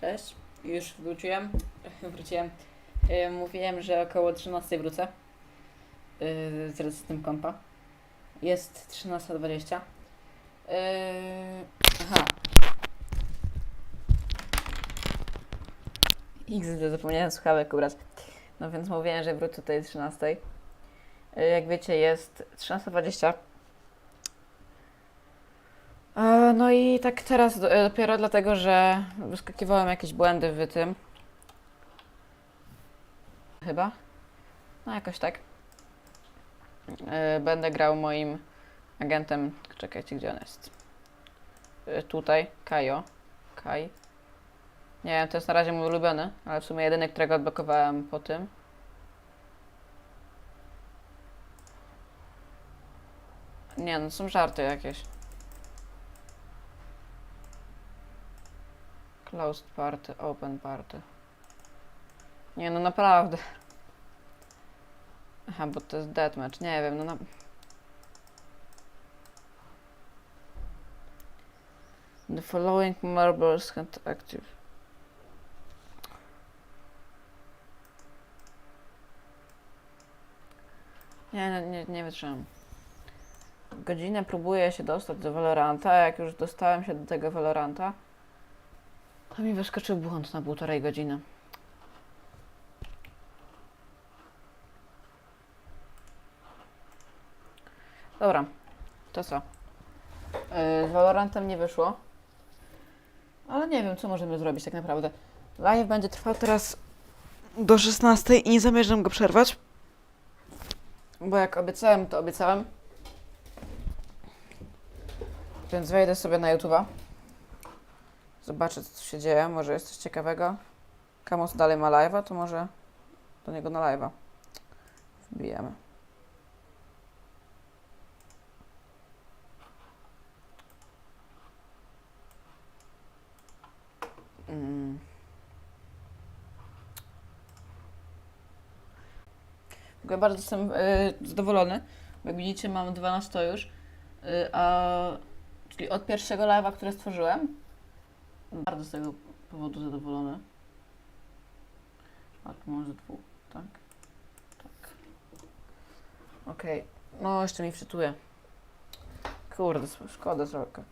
Cześć, już wróciłem. Wróciłem. Yy, Mówiłem, że około 13 wrócę. Yy, z resetem kompa. Jest 13.20. Yy, aha. XD, zapomniałem słuchawek ubrać. No więc mówiłem, że wrócę tutaj 13. Yy, jak wiecie, jest 13.20. No i tak teraz e, dopiero dlatego, że wyskakiwałem jakieś błędy w tym. Chyba. No jakoś tak. E, Będę grał moim agentem. Czekajcie, gdzie on jest. E, Tutaj, Kajo. Kaj. Nie wiem, to jest na razie mój ulubiony, ale w sumie jedyny, którego odblokowałem po tym. Nie, no są żarty jakieś. Closed party, open party. Nie no naprawdę. Aha, bo to jest deathmatch, nie wiem, no na... The following marbles had active. Nie, nie, nie, nie wytrzymam. Godzinę próbuję się dostać do Valoranta, jak już dostałem się do tego Valoranta, to mi wyskoczył błąd na półtorej godziny. Dobra, to co? Yy, z Valorantem nie wyszło. Ale nie wiem, co możemy zrobić tak naprawdę. Live będzie trwał teraz do 16 i nie zamierzam go przerwać. Bo jak obiecałem, to obiecałem. Więc wejdę sobie na YouTube'a. Zobaczę, co się dzieje. Może jest coś ciekawego. Kamus dalej ma live'a, to może do niego na live'a. Wbijemy. Mm. Ogóle bardzo jestem y, zadowolony. Jak widzicie, mam 12 już. Y, a, czyli od pierwszego live'a, które stworzyłem, bardzo z tego powodu zadowolony. A tu może dwóch, tak? Tak. Okej. No, jeszcze mi wczytuje. Kurde, szkoda trochę.